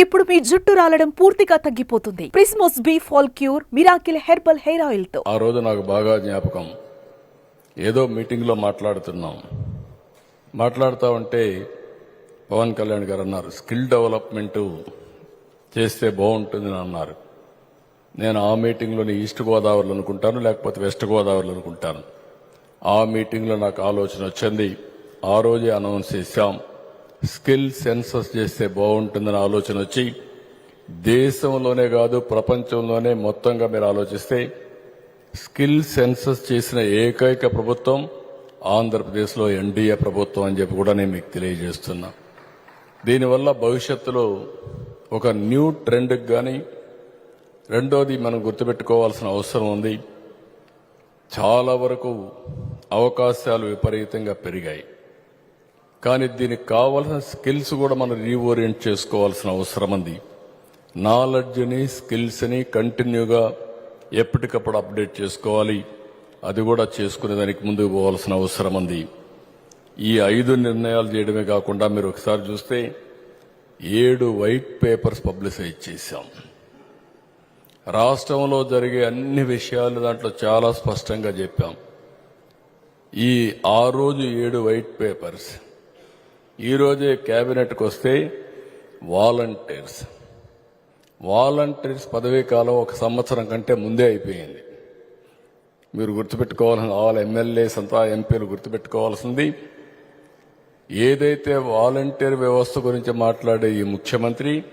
ఇప్పుడు మీ జుట్టు రాలడం పూర్తిగా తగ్గిపోతుంది. Prismos B fall cure miracle herbal hair ఆయిల్తో. ఆ రోజు నాకు బాగా జ్ఞాపకం. ఏదో మీటింగ్లో మాట్లాడుతున్నాం. మాట్లాడుతూ ఉంటే పవన్ కళ్యాణ్ గారు అన్నారు స్కిల్ డెవలప్మెంట్ చేస్తే బాగుంటుందని అన్నారు. నేను ఆ మీటింగ్లోని ఈస్ట్ గోదావరిలో అనుకుంటాను లేకపోతే వెస్ట్ గోదావరిలో అనుకుంటాను. ఆ మీటింగ్లో నాకు ఆలోచన వచ్చింది. ఆ రోజే అనౌన్స్ చేశాం. స్కిల్ సెన్సస్ చేస్తే బాగుంటుందని ఆలోచన వచ్చి దేశంలోనే కాదు ప్రపంచంలోనే మొత్తంగా మీరు ఆలోచిస్తే స్కిల్ సెన్సస్ చేసిన ఏకైక ప్రభుత్వం ఆంధ్రప్రదేశ్లో ఎన్డీఏ ప్రభుత్వం అని చెప్పి కూడా నేను మీకు తెలియజేస్తున్నా. దీనివల్ల భవిష్యత్తులో ఒక న్యూ ట్రెండ్కి కానీ రెండోది మనం గుర్తుపెట్టుకోవాల్సిన అవసరం ఉంది. చాలా వరకు అవకాశాలు విపరీతంగా పెరిగాయి. కానీ దీనికి కావాల్సిన స్కిల్స్ కూడా మనం రీఓరియంట్ చేసుకోవాల్సిన అవసరం ఉంది. నాలెడ్జ్ని స్కిల్స్ని కంటిన్యూగా ఎప్పటికప్పుడు అప్డేట్ చేసుకోవాలి. అది కూడా చేసుకునే దానికి ముందుకు పోవాల్సిన అవసరం ఉంది. ఈ ఐదు నిర్ణయాలు చేయడమే కాకుండా మీరు ఒకసారి చూస్తే ఏడు వైట్ పేపర్స్ పబ్లిసైజ్ చేశాం. రాష్ట్రంలో జరిగే అన్ని విషయాలు దాంట్లో చాలా స్పష్టంగా చెప్పాం. ఈ ఆ రోజు ఏడు వైట్ పేపర్స్ ఈరోజే క్యాబినెట్కి వస్తే వాలంటీర్స్. వాలంటీర్స్ పదవీ కాలం ఒక సంవత్సరం కంటే ముందే అయిపోయింది. మీరు గుర్తుపెట్టుకోవాల్సిన ఆల్ ఎమ్మెల్యేస్ అంతా ఎంపీలు గుర్తుపెట్టుకోవాల్సింది ఏదైతే వాలంటీర్ వ్యవస్థ గురించి మాట్లాడే ఈ ముఖ్యమంత్రి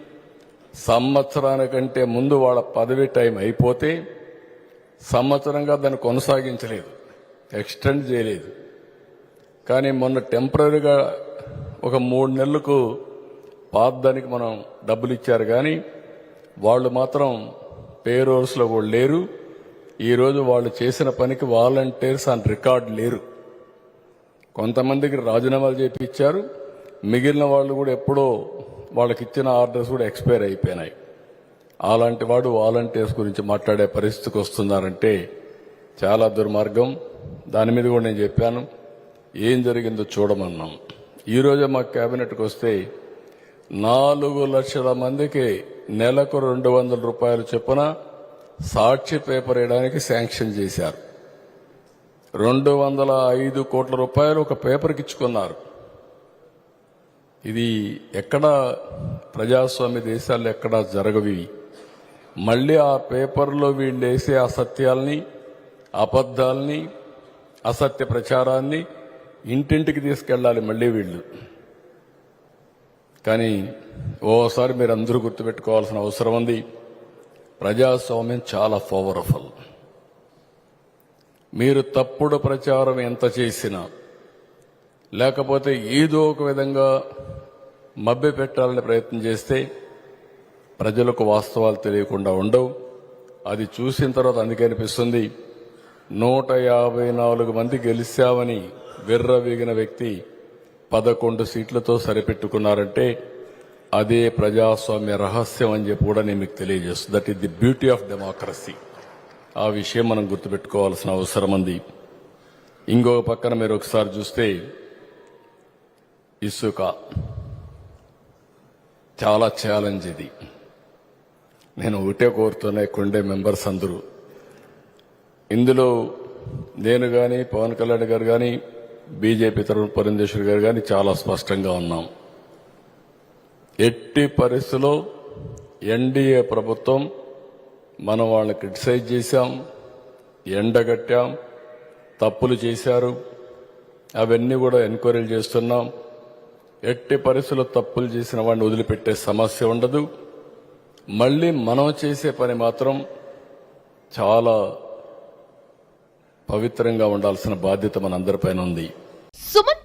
సంవత్సరానికంటే ముందు వాళ్ళ పదవి టైం అయిపోతే సంవత్సరంగా దాన్ని కొనసాగించలేదు ఎక్స్టెండ్ చేయలేదు. కానీ మొన్న టెంపరీగా ఒక మూడు నెలలకు పాతదానికి మనం డబ్బులు ఇచ్చారు కానీ వాళ్ళు మాత్రం పేరోల్స్లో కూడా లేరు. ఈరోజు వాళ్ళు చేసిన పనికి వాలంటీర్స్ అండ్ రికార్డ్ లేరు. కొంతమందికి రాజీనామాలు చేపి మిగిలిన వాళ్ళు కూడా ఎప్పుడో వాళ్ళకి ఇచ్చిన ఆర్డర్స్ కూడా ఎక్స్పైర్ అయిపోయినాయి. అలాంటి వాడు వాలంటీర్స్ గురించి మాట్లాడే పరిస్థితికి వస్తున్నారంటే చాలా దుర్మార్గం. దాని మీద కూడా నేను చెప్పాను. ఏం జరిగిందో చూడమన్నాం. ఈరోజే మా క్యాబినెట్కి వస్తే నాలుగు లక్షల మందికి నెలకు రెండు వందల రూపాయలు చొప్పున సాక్షి పేపర్ వేయడానికి శాంక్షన్ చేశారు. రెండు వందల ఐదు కోట్ల రూపాయలు ఒక పేపర్కి ఇచ్చుకున్నారు. ఇది ఎక్కడ ప్రజాస్వామ్య దేశాల్లో ఎక్కడ జరగవి? మళ్ళీ ఆ పేపర్లో వీళ్ళు వేసే అసత్యాల్ని అబద్ధాల్ని అసత్య ప్రచారాన్ని ఇంటింటికి తీసుకెళ్ళాలి మళ్ళీ వీళ్ళు. కానీ ఓసారి మీరు అందరూ గుర్తుపెట్టుకోవాల్సిన అవసరం ఉంది. ప్రజాస్వామ్యం చాలా పవర్ఫుల్ మీరు తప్పుడు ప్రచారం ఎంత చేసినా లేకపోతే ఏదో ఒక విధంగా మభ్య పెట్టాలని ప్రయత్నం చేస్తే ప్రజలకు వాస్తవాలు తెలియకుండా ఉండవు. అది చూసిన తర్వాత అందుకే అనిపిస్తుంది నూట యాభై నాలుగు మంది గెలిచామని విర్రవీగిన వ్యక్తి పదకొండు సీట్లతో సరిపెట్టుకున్నారంటే అదే ప్రజాస్వామ్య రహస్యం అని చెప్పి కూడా నేను మీకు తెలియజేస్తుంది that is the beauty of democracy ఆ విషయం మనం గుర్తుపెట్టుకోవాల్సిన అవసరం ఉంది. ఇంకొక పక్కన మీరు ఒకసారి చూస్తే ఇసుక. చాలా ఛాలెంజ్ ఇది. నేను ఒకటే కోరుతూనే కొండే మెంబర్స్ అందరూ. ఇందులో నేను కానీ పవన్ కళ్యాణ్ గారు కానీ బీజేపీ తరఫున పురంధేశ్వరి గారు కానీ చాలా స్పష్టంగా ఉన్నాం. ఎట్టి పరిస్థితుల్లో ఎన్డీఏ ప్రభుత్వం మనం వాళ్ళని క్రిటిసైజ్ చేశాం ఎండగట్టాం తప్పులు చేశారు అవన్నీ కూడా ఎంక్వైరీలు చేస్తున్నాం. ఎట్టి పరిస్థితుల్లో తప్పులు చేసిన వాడిని వదిలిపెట్టే సమస్య ఉండదు. మళ్ళీ మనం చేసే పని మాత్రం చాలా పవిత్రంగా ఉండాల్సిన బాధ్యత మనందరిపైన ఉంది.